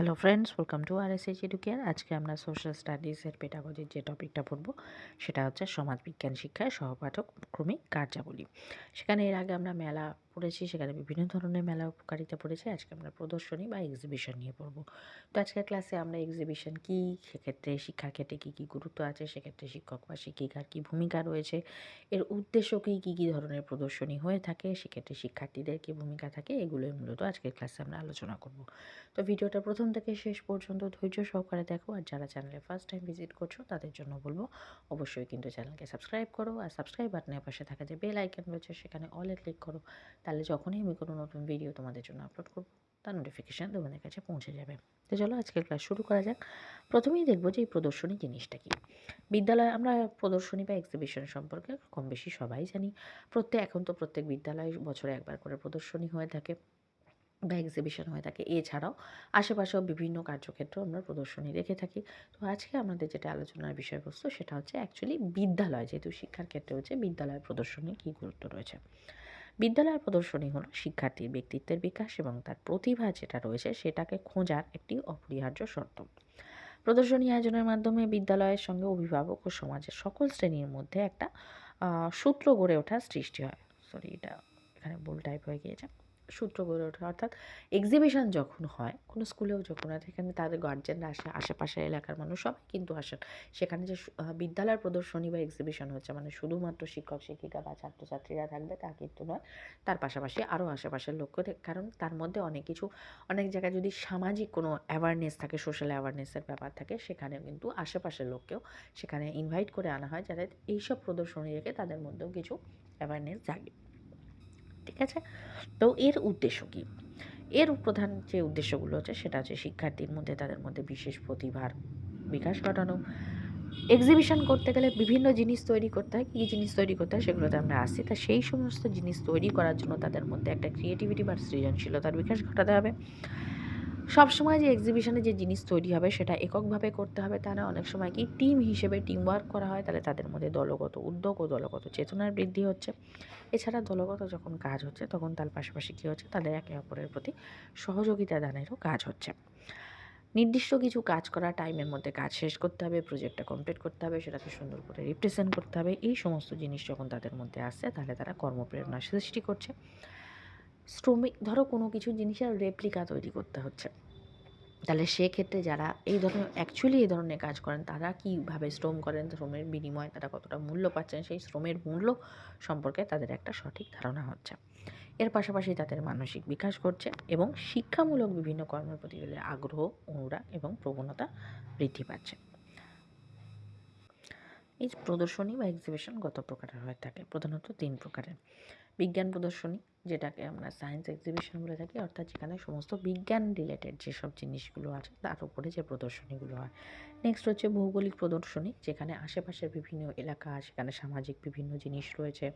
Hello friends welcome to R S H Educare আজকে আমরা social স্টাডিজের পেটাগজির যে টপিকটা পড়ব, সেটা হচ্ছে সমাজবিজ্ঞান শিক্ষায় সহপাঠক ক্রমিক কার্যাবলী। সেখানে এর আগে আমরা মেলা পড়েছি, সেখানে বিভিন্ন ধরনের মেলা উপকারিতা পড়েছি। আজকে আমরা প্রদর্শনী বা এক্সিবিশন নিয়ে পড়ব। তো আজকের ক্লাসে আমরা এক্সিবিশন কী, সেক্ষেত্রে শিক্ষার ক্ষেত্রে কী কী গুরুত্ব আছে, সেক্ষেত্রে শিক্ষক বা শিক্ষিকার কী ভূমিকা রয়েছে, এর উদ্দেশ্য কী কী কী ধরনের প্রদর্শনী হয়ে থাকে, সেক্ষেত্রে শিক্ষার্থীদের কী ভূমিকা থাকে, এগুলোই মূলত আজকের ক্লাসে আমরা আলোচনা করব। তো ভিডিওটা প্রথম থেকে শেষ পর্যন্ত ধৈর্য সহকারে দেখো, আর যারা চ্যানেলে ফার্স্ট টাইম ভিজিট করছ, তাদের জন্য বলব, অবশ্যই কিন্তু চ্যানেলকে সাবস্ক্রাইব করো, আর সাবস্ক্রাইব বাটনের পাশে থাকা যে বেল আইকন রয়েছে, সেখানে অলে ক্লিক করো। তাহলে যখনই আমি কোনো নতুন ভিডিও তোমাদের জন্য আপলোড করব, তার নোটিফিকেশান তোমাদের কাছে পৌঁছে যাবে। তো চলো আজকের ক্লাস শুরু করা যাক। প্রথমেই দেখব যে এই প্রদর্শনী জিনিসটা কি। বিদ্যালয়ে আমরা প্রদর্শনী বা এক্সিবিশন সম্পর্কে কম বেশি সবাই জানি। প্রত্যেক এখন তো প্রত্যেক বিদ্যালয়ে বছরে একবার করে প্রদর্শনী হয়ে থাকে বা এক্সিবিশন হয়ে থাকে। এছাড়াও আশেপাশেও বিভিন্ন কার্যক্ষেত্রেও আমরা প্রদর্শনী রেখে থাকি। তো আজকে আমাদের যেটা আলোচনার বিষয়বস্তু সেটা হচ্ছে অ্যাকচুয়ালি বিদ্যালয়, যেহেতু শিক্ষার ক্ষেত্রে হচ্ছে বিদ্যালয় প্রদর্শনীর কী গুরুত্ব রয়েছে। বিদ্যালয়ের প্রদর্শনী হলো শিক্ষার্থীর ব্যক্তিত্বের বিকাশ এবং তার প্রতিভা যেটা রয়েছে সেটাকে খোঁজার একটি অপরিহার্য শর্ত। প্রদর্শনী আয়োজনের মাধ্যমে বিদ্যালয়ের সঙ্গে অভিভাবক ও সমাজের সকল শ্রেণির মধ্যে একটা সূত্র গড়ে ওঠার সৃষ্টি হয়। সরি এটা এখানে ভুল টাইপ হয়ে গিয়েছে। সূত্র গড়ে ওঠে। অর্থাৎ এক্সিবিশন যখন হয়, কোনো স্কুলেও যখন হয়, সেখানে তাদের গার্জেনরা আসে আশেপাশের এলাকার মানুষ সবাই কিন্তু আসেন। সেখানে যে বিদ্যালয়ের প্রদর্শনী বা এক্সিবিশন হচ্ছে মানে শুধুমাত্র শিক্ষক, শিক্ষিকা বা ছাত্রছাত্রীরা থাকবে, তা কিন্তু নয়, তার পাশাপাশি আরও আশেপাশের লক্ষ্য কারণ তার মধ্যে অনেক কিছু, অনেক জায়গায় যদি সামাজিক কোনো অ্যাওয়ারনেস থাকে সোশ্যাল অ্যাওয়ারনেসের ব্যাপার থাকে সেখানে কিন্তু আশেপাশের লোককেও সেখানে ইনভাইট করে আনা হয় যারা এইসব প্রদর্শনী রেখে তাদের মধ্যেও কিছু অ্যাওয়ারনেস জাগে। ঠিক আছে? তো এর উদ্দেশ্য কী? এর প্রধান যে উদ্দেশ্যগুলো হচ্ছে সেটা হচ্ছে শিক্ষার্থীর মধ্যে তাদের মধ্যে বিশেষ প্রতিভার বিকাশ ঘটানো। এক্সিবিশন করতে গেলে বিভিন্ন জিনিস তৈরি করতে হয়। কী জিনিস তৈরি করতে হয় সেগুলোতে আমরা আসি তা সেই সমস্ত জিনিস তৈরি করার জন্য তাদের মধ্যে একটা ক্রিয়েটিভিটি বা সৃজনশীলতার বিকাশ ঘটাতে হবে। সবসময় যে এক্সিবিশনে যে জিনিস তৈরি হবে, সেটা এককভাবে করতে হবে, তা না, অনেক সময় কি টিম হিসেবে টিম ওয়ার্ক করা হয়, তাহলে তাদের মধ্যে দলগত উদ্যোগ ও দলগত চেতনার বৃদ্ধি হচ্ছে। এছাড়া দলগত যখন কাজ হচ্ছে, তখন তার পাশাপাশি কী হচ্ছে, তাদের একে অপরের প্রতি সহযোগিতা দানেরও কাজ হচ্ছে। নির্দিষ্ট কিছু কাজ করা টাইমের মধ্যে কাজ শেষ করতে হবে প্রজেক্টটা কমপ্লিট করতে হবে, সেটাকে সুন্দর করে রিপ্রেজেন্ট করতে হবে, এই সমস্ত জিনিস যখন তাদের মধ্যে আসছে, তাহলে তারা কর্মপ্রেরণা সৃষ্টি করছে। শ্রমিক, ধরো কোনো কিছু জিনিসের রেপ্লিকা তৈরি করতে হচ্ছে। তাহলে সেক্ষেত্রে যারা এই ধরনের অ্যাকচুয়ালি এই ধরনের কাজ করেন, তারা কীভাবে শ্রম করেন? শ্রমের বিনিময়ে তারা কতটা মূল্য পাচ্ছেন? সেই শ্রমের মূল্য সম্পর্কে তাদের একটা সঠিক ধারণা হচ্ছে। এর পাশাপাশি তাদের মানসিক বিকাশ ঘটছে এবং শিক্ষামূলক বিভিন্ন কর্মের প্রতি তাদের আগ্রহ, অনুরাগ এবং প্রবণতা বৃদ্ধি পাচ্ছে। এই প্রদর্শনী বা এক্সিবিশন কত প্রকারের হয়ে থাকে? প্রধানত তিন প্রকারের। বিজ্ঞান প্রদর্শনী, যেটাকে আমরা সায়েন্স এক্সিবিশন বলে থাকি, অর্থাৎ যেখানে সমস্ত বিজ্ঞান রিলেটেড যেসব জিনিসগুলো আছে, তার উপরে যে প্রদর্শনীগুলো হয়। নেক্সট হচ্ছে ভৌগোলিক প্রদর্শনী, যেখানে আশেপাশের বিভিন্ন এলাকা, সেখানে সামাজিক বিভিন্ন জিনিস রয়েছে।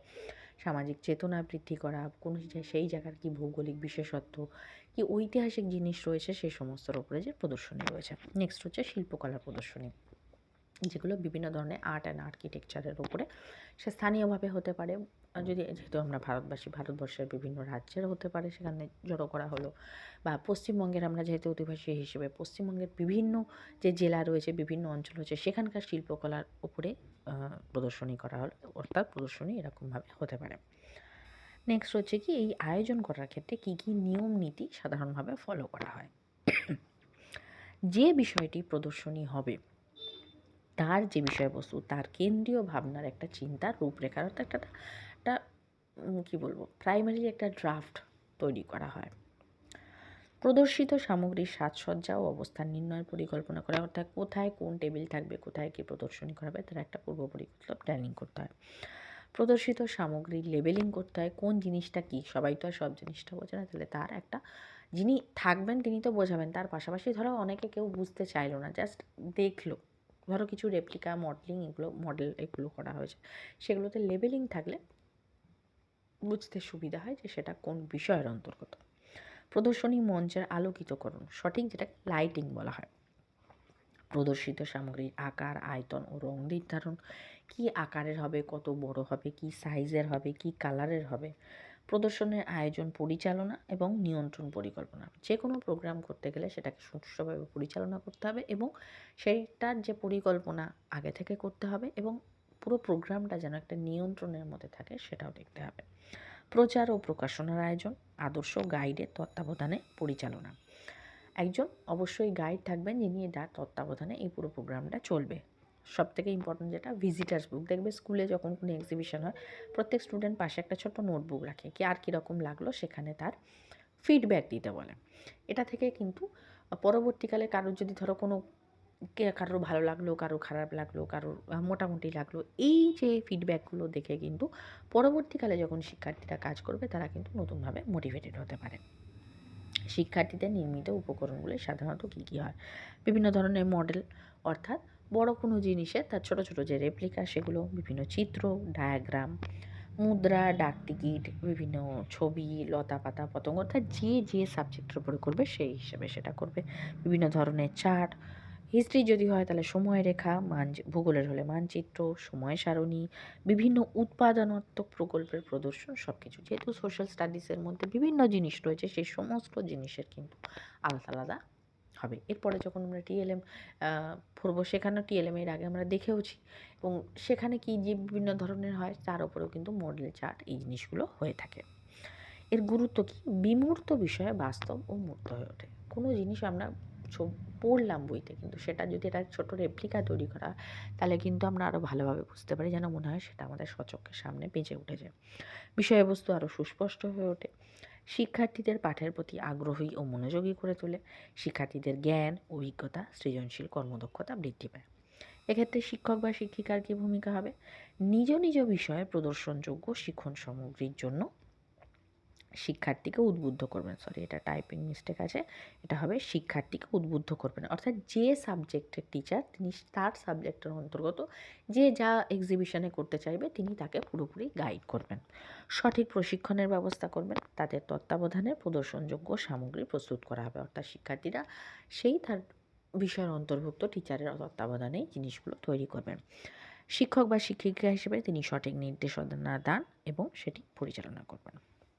সামাজিক চেতনা বৃদ্ধি করা, কোনো সেই জায়গার কি ভৌগোলিক বিশেষত্ব, কি ঐতিহাসিক জিনিস রয়েছে সেই সমস্তর উপরে যে প্রদর্শনী রয়েছে। নেক্সট হচ্ছে শিল্পকলা প্রদর্শনী। যেগুলো বিভিন্ন ধরনের আর্ট অ্যান্ড আর্কিটেকচারের উপরে সে স্থানীয়ভাবে হতে পারে। যদি যেহেতু আমরা ভারতবাসী, ভারতবর্ষের বিভিন্ন রাজ্যের হতে পারে, সেখানে জড়ো করা হলো বা পশ্চিমবঙ্গের আমরা যেহেতু অধিবাসী হিসেবে পশ্চিমবঙ্গের বিভিন্ন যে জেলা রয়েছে, বিভিন্ন অঞ্চল রয়েছে সেখানকার শিল্পকলার উপরে প্রদর্শনী করা হলো, অর্থাৎ প্রদর্শনী এরকমভাবে হতে পারে। নেক্সট হচ্ছে কি, এই আয়োজন করার ক্ষেত্রে কী কী নিয়ম নীতি সাধারণভাবে ফলো করা হয়? যে বিষয়টি প্রদর্শনী হবে তার যে বিষয়বস্তু, তার কেন্দ্রীয় ভাবনার একটা চিন্তার রূপরেখার অর্থাৎ একটা একটা কী বলব প্রাইমারি একটা ড্রাফট তৈরি করা হয়। প্রদর্শিত সামগ্রীর সাজসজ্জা ও অবস্থান নির্ণয়ের পরিকল্পনা করা, অর্থাৎ কোথায় কোন টেবিল থাকবে, কোথায় কী প্রদর্শনী করা হবে তার একটা পূর্ব পরিকল্পনা প্ল্যানিং করতে হয়। প্রদর্শিত সামগ্রীর লেবেলিং করতে হয়, কোন জিনিসটা কী, সবাই তো আর সব জিনিসটা বোঝে না, তাহলে তার একটা, যিনি থাকবেন, তিনি তো বোঝাবেন, তার পাশাপাশি ধরো অনেকে কেউ বুঝতে চাইলো না জাস্ট দেখল। ধরো কিছু রেপ্লিকা মডেলিং এগুলো মডেল এগুলো করা হয়েছে। সেগুলোতে লেবেলিং থাকলে বুঝতে সুবিধা হয় যে সেটা কোন বিষয়ের অন্তর্গত। প্রদর্শনী মঞ্চের আলোকিতকরণ, সঠিক যেটা লাইটিং বলা হয়। প্রদর্শিত সামগ্রীর আকার, আয়তন ও রং নির্ধারণ, কী আকারের হবে, কত বড় হবে, কী সাইজের হবে, কী কালারের হবে প্রদর্শনের আয়োজন, পরিচালনা এবং নিয়ন্ত্রণ পরিকল্পনা। যে কোনো প্রোগ্রাম করতে গেলে সেটাকে সুষ্ঠুভাবে পরিচালনা করতে হবে এবং সেইটার যে পরিকল্পনা আগে থেকে করতে হবে এবং পুরো প্রোগ্রামটা যেন একটা নিয়ন্ত্রণের মধ্যে থাকে সেটাও দেখতে হবে। প্রচার ও প্রকাশনার আয়োজন, আদর্শ গাইডের তত্ত্বাবধানে পরিচালনা। একজন অবশ্যই গাইড থাকবেন যিনি তার তত্ত্বাবধানে এই পুরো প্রোগ্রামটা চলবে। সব থেকে ইম্পর্টেন্ট যেটা ভিজিটার্স বুক দেখবে স্কুলে যখন কোনো এক্সিবিশন হয়, প্রত্যেক স্টুডেন্ট পাশে একটা ছোট্ট নোটবুক রাখে, কি আর কীরকম লাগল সেখানে তার ফিডব্যাক দিতে বলে। এটা থেকে কিন্তু পরবর্তীকালে কারোর যদি ধরো কোনো কারোর ভালো লাগল কারও খারাপ লাগল, কারোর মোটামুটি লাগল, এই যে ফিডব্যাকগুলো দেখে কিন্তু পরবর্তীকালে যখন শিক্ষার্থীরা কাজ করবে, তারা কিন্তু নতুনভাবে মোটিভেটেড হতে পারে। শিক্ষার্থীদের নির্মিত উপকরণগুলি সাধারণত কী কী হয়? বিভিন্ন ধরনের মডেল অর্থাৎ বড় কোনো জিনিসের তার ছোট ছোট যে রেপ্লিকা সেগুলো, বিভিন্ন চিত্র ডায়াগ্রাম মুদ্রা ডাক টিকিট বিভিন্ন ছবি লতা পাতা পতঙ্গ, অর্থাৎ যে যে সাবজেক্টের উপরে করবে, সেই হিসাবে সেটা করবে। বিভিন্ন ধরনের চার্ট হিস্ট্রি যদি হয় তাহলে সময়রেখা মান ভূগোলের হলে মানচিত্র, সময় সারণী, বিভিন্ন উৎপাদনাত্মক প্রকল্পের প্রদর্শন সব কিছু যেহেতু সোশ্যাল স্টাডিজের মধ্যে বিভিন্ন জিনিস রয়েছে, সেই সমস্ত জিনিসের কিন্তু আলাদা আলাদা হবে। এরপরে যখন আমরা টিএলএম পড়ব, সেখানেও টিএলএম এর আগে আমরা দেখেওছি। এবং সেখানে কি যে বিভিন্ন ধরনের হয়, তার উপরেও কিন্তু মডেল চার্ট এই জিনিসগুলো হয়ে থাকে। এর গুরুত্ব কি? বিমূর্ত বিষয়ে বাস্তব ও মূর্ত হয়ে ওঠে। কোনো জিনিস আমরা পড়লাম বইতে, কিন্তু সেটা যদি একটা ছোটো রেপ্লিকা তৈরি করা, তাহলে কিন্তু আমরা আরও ভালোভাবে বুঝতে পারি যেন মনে হয় সেটা আমাদের সচক্ষের সামনে বেঁচে উঠেছে। বিষয়বস্তু আরও সুস্পষ্ট হয়ে ওঠে। শিক্ষার্থীদের পাঠের প্রতি আগ্রহী ও মনোযোগী করে তোলে। শিক্ষার্থীদের জ্ঞান, অভিজ্ঞতা, সৃজনশীল কর্মদক্ষতা বৃদ্ধি পায়। এক্ষেত্রে শিক্ষক বা শিক্ষিকার কী ভূমিকা হবে? নিজ নিজ বিষয়ে প্রদর্শনযোগ্য শিক্ষণ সামগ্রীর জন্য শিক্ষার্থীকে উদ্বুদ্ধ করবেন। সরি এটা টাইপিং মিস্টেক আছে। এটা হবে শিক্ষার্থীকে উদ্বুদ্ধ করবেন। অর্থাৎ যে সাবজেক্টের টিচার তিনি তার সাবজেক্টের অন্তর্গত যে যা এক্সিবিশনে করতে চাইবে, তিনি তাকে পুরোপুরি গাইড করবেন। সঠিক প্রশিক্ষণের ব্যবস্থা করবেন। তাদের তত্ত্বাবধানে প্রদর্শনযোগ্য সামগ্রী প্রস্তুত করা হবে। অর্থাৎ শিক্ষার্থীরা সেই তার বিষয়ের অন্তর্ভুক্ত টিচারের তত্ত্বাবধানেই জিনিসগুলো তৈরি করবেন। শিক্ষক বা শিক্ষিকা হিসেবে তিনি সঠিক নির্দেশনা দান এবং সেটি পরিচালনা করবেন।